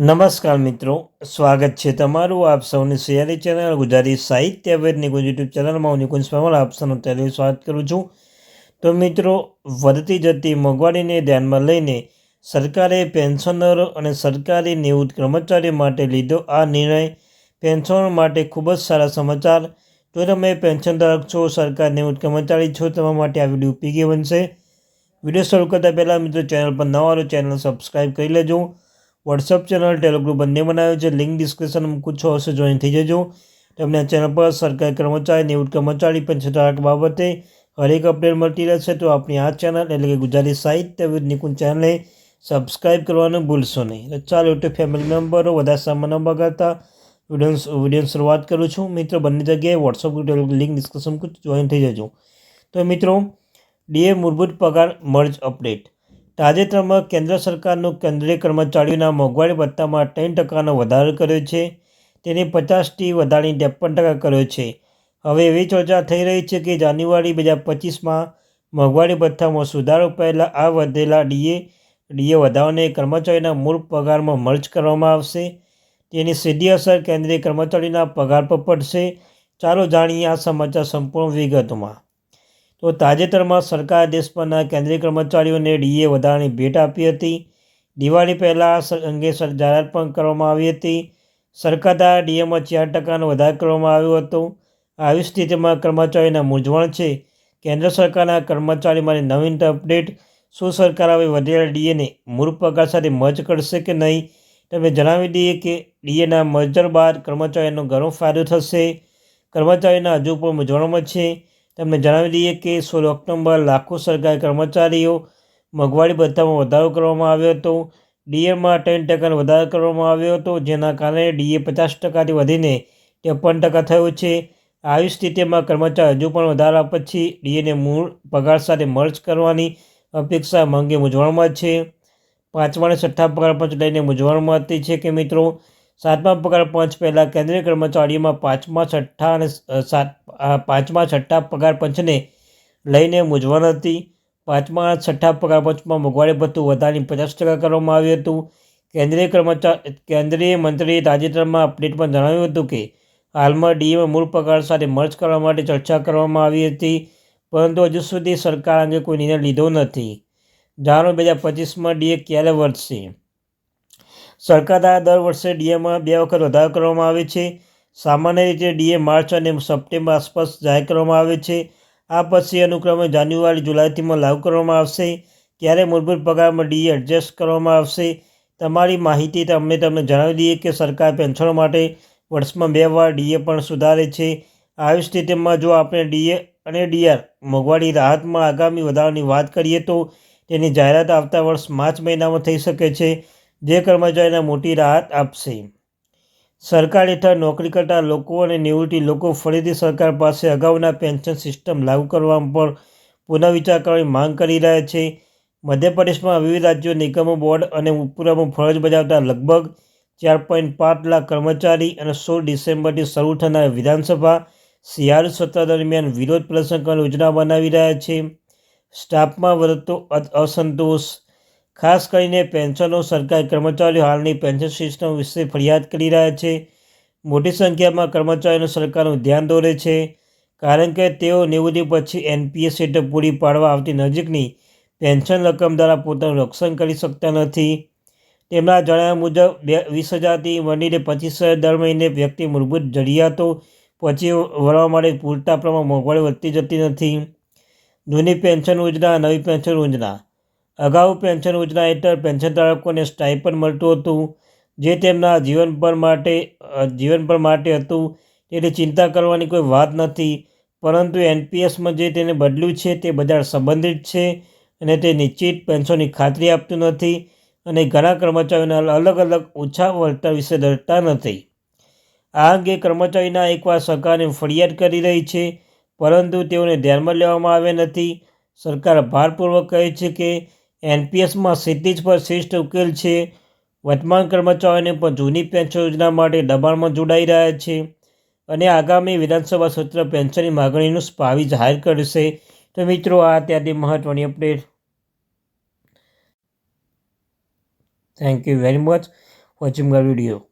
નમસ્કાર મિત્રો, સ્વાગત છે તમારું આપ સૌની સિયારી ચેનલ, ગુજરાતી સાહિત્ય વેદની યુટ્યુબ ચેનલમાં હું નિકુંજ પરમાર, આપ સૌનું ત્યારે સ્વાગત કરું છું. તો મિત્રો, વધતી જતી મોંઘવારીને ધ્યાનમાં લઈને સરકારે પેન્શનરો અને સરકારી નિવૃત્ત કર્મચારીઓ માટે લીધો આ નિર્ણય. પેન્શનરો માટે ખૂબ જ સારા સમાચાર. જો તમે પેન્શન ધારક છો, સરકાર નિવૃત્ત કર્મચારી છો, તમારા માટે આ વીડિયો ઉપયોગી બનશે. વીડિયો શરૂ કરતાં પહેલાં મિત્રો, ચેનલ પર નવા ચેનલ સબસ્ક્રાઈબ કરી લેજો. વોટ્સઅપ ચેનલ ટેલિગ્રુપ બંને બનાવ્યો છે. લિંક ડિસ્ક્રિપ્શન મૂકું છો. હશે જોઈન થઈ જજો. તમને ચેનલ પર સરકારી કર્મચારી, નિવૃત્ત કર્મચારી પેન્શનધારક બાબતે હરેક અપડેટ મળતી રહેશે. તો આપણી આ ચેનલ એટલે કે ગુજરાતી સાહિત્ય વિદ નિકુંજ ચેનલને સબસ્ક્રાઈબ કરવાનું ભૂલશો નહીં. ચાલો યુટ્યુબ ફેમિલી મેમ્બરો વધારે સામાન બગાડતા વીડિયો વિડીયોની શરૂઆત કરું છું. મિત્રો, બંને જગ્યાએ વોટ્સઅપ લિંક ડિસ્કશન જોઈન થઈ જજો. તો મિત્રો, ડીએ મૂળભૂત પગાર મર્જ અપડેટ તાજેતરમાં કેન્દ્ર સરકારનું કેન્દ્રીય કર્મચારીઓના મોંઘવારી ભથ્થામાં ત્રણ ટકાનો વધારો કર્યો છે. તેને પચાસથી વધારીને ત્રેપન ટકા કર્યો છે. હવે એવી ચર્ચા થઈ રહી છે કે જાન્યુઆરી બે હજાર પચીસમાં મોંઘવારી ભથ્થામાં સુધારો પહેલાં આ વધેલા ડીએ ડીએ વધારાને કર્મચારીના મૂળ પગારમાં મર્જ કરવામાં આવશે. તેની સીધી અસર કેન્દ્રીય કર્મચારીના પગાર પર પડશે. ચાલો જાણીએ આ સમાચાર સંપૂર્ણ વિગતમાં. તો તાજેતરમાં સરકાર દેશભરના કેન્દ્રીય કર્મચારીઓને ડીએ વધારાની ભેટ આપી હતી. દિવાળી પહેલાં અંગે જાહેરાત પણ કરવામાં આવી હતી. સરકાર દ્વારા ડીએમાં ચાર ટકાનો વધારો કરવામાં આવ્યો હતો. આવી સ્થિતિમાં કર્મચારીના મૂંઝવણ છે. કેન્દ્ર સરકારના કર્મચારી માટે નવીન અપડેટ, શું સરકાર હવે વધેલા ડીએને મૂળ પગાર સાથે મર્જ કરશે કે નહીં? તમે જણાવી દઈએ કે ડીએના મર્જર બાદ કર્મચારીનો ઘણો ફાયદો થશે. કર્મચારીના હજુ પણ મૂંઝવણમાં છે. તમને જણાવી દઈએ કે સોળ ઓક્ટોબર લાખો સરકારી કર્મચારીઓ મોંઘવારી ભથ્થામાં વધારો કરવામાં આવ્યો હતો. ડીએમાં ત્રણ ટકાનો વધારો કરવામાં આવ્યો હતો, જેના કારણે ડીએ પચાસ ટકાથી વધીને ત્રેપન ટકા થયો છે. આવી સ્થિતિમાં કર્મચારી હજુ પણ વધારા પછી ડીએને મૂળ પગાર સાથે મર્જ કરવાની અપેક્ષા મંગે મૂંઝવણમાં છે. પાંચમા અને છઠ્ઠા પગાર પંચ લઈને મૂંઝવણમાં હતી છે કે મિત્રો સાતમા પગાર પંચ પહેલાં કેન્દ્રીય કર્મચારીઓમાં પાંચમા છઠ્ઠા અને સાત પાંચમા છઠ્ઠા પગાર પંચને લઈને મૂંઝવણ હતી. પાંચમા છઠ્ઠા પગાર પંચમાં મોંઘવારી ભથ્થું વધારી પચાસ ટકા કરવામાં આવ્યું હતું. કેન્દ્રીય કર્મચારી કેન્દ્રીય મંત્રીએ તાજેતરમાં અપડેટમાં જણાવ્યું હતું કે, હાલમાં ડીએમાં મૂળ પગાર સાથે મર્જ કરવા માટે ચર્ચા કરવામાં આવી હતી, પરંતુ હજુ સુધી સરકાર અંગે કોઈ નિર્ણય લીધો નથી. જાણો, બે હજાર પચીસમાં ડીએ ક્યારે વધશે સરકાર દ્વારા દર વર્ષે ડીએમાં બે વખત વધારો કરવામાં આવે છે. સામાન્ય રીતે ડીએ માર્ચ અને સપ્ટેમ્બર આસપાસ જાહેર કરવામાં આવે છે. આ પછી અનુક્રમે જાન્યુઆરી જુલાઈથીમાં લાગુ કરવામાં આવશે. ત્યારે મૂળભૂત પગારમાં ડીએ એડજસ્ટ કરવામાં આવશે, તમારી માહિતી અમે તમને જણાવી દઈએ કે સરકાર પેન્શનો માટે વર્ષમાં બે વાર ડીએ પણ સુધારે છે. આવી સ્થિતિમાં જો આપણે ડીએ અને ડીઆર મોંઘવારી રાહતમાં આગામી વધારાની વાત કરીએ તો તેની જાહેરાત આવતા વર્ષ માર્ચ મહિનામાં થઈ શકે છે. જે કર્મચારીને મોટી રાહત આપશે. સરકાર હેઠળ નોકરી કરતા લોકો અને નિવૃત્તિ લોકો ફરીથી સરકાર પાસે અગાઉના પેન્શન સિસ્ટમ લાગુ કરવા પર પુનઃવિચાર કરવાની માંગ કરી રહ્યા છે. મધ્યપ્રદેશમાં વિવિધ રાજ્યો, નિગમો, બોર્ડ અને ઉપક્રમો ફરજ બજાવતા લગભગ ચાર પોઈન્ટ પાંચ લાખ કર્મચારી અને સોળ ડિસેમ્બરથી શરૂ થનાર વિધાનસભા શિયાળુ સત્ર દરમિયાન વિરોધ પ્રદર્શન કરવાની યોજના બનાવી રહ્યા છે. સ્ટાફમાં વધતો અસંતોષ ખાસ કરીને પેન્શનો સરકારી કર્મચારીઓ હાલની પેન્શન સિસ્ટમ વિશે ફરિયાદ કરી રહ્યા છે. મોટી સંખ્યામાં કર્મચારીઓનું સરકારનું ધ્યાન દોરે છે, કારણ કે તેઓ નિવૃત્તિ પછી એનપીએસ સેટઅપ પૂરી પાડવા આવતી નજીકની પેન્શન રકમ દ્વારા પોતાનું રક્ષણ કરી શકતા નથી. તેમના જણાવ્યા મુજબ, બે વીસ હજારથી મળીને પચીસ હજાર દર મહિને વ્યક્તિ મૂળભૂત જરૂરિયાતો પછી વળવા માટે પૂરતા પ્રમાણમાં મોંઘવારી વધતી જતી નથી. જૂની પેન્શન યોજના, નવી પેન્શન યોજના અગાઉ પેન્શન યોજના હેઠળ પેન્શન ધારકોને સ્ટાઇપન મળતું હતું, જે તેમના જીવનભર માટે જીવનભર માટે હતું. એટલે ચિંતા કરવાની કોઈ વાત નથી, પરંતુ એનપીએસમાં જે તેને બદલ્યું છે તે બજાર સંબંધિત છે અને તે નિશ્ચિત પેન્શનની ખાતરી આપતું નથી અને ઘણા કર્મચારીઓના અલગ અલગ ઓછા વળતર વિશે ડરતા નથી. આ અંગે કર્મચારીના એકવાર સરકારને ફરિયાદ કરી રહી છે, પરંતુ તેઓને ધ્યાનમાં લેવામાં આવે નથી. સરકાર ભારપૂર્વક કહે છે કે એનપીએસમાં ક્ષિતિજ પર શ્રેષ્ઠ ઉકેલ છે. વર્તમાન કર્મચારીઓને પણ જૂની પેન્શન યોજના માટે દબાણમાં જોડાઈ રહ્યા છે અને આગામી વિધાનસભા સત્ર પેન્શનની માગણીનું ભાવિ જાહેર કરશે. તો મિત્રો, આ ત્યાંથી મહત્ત્વની update. Thank you very much watching video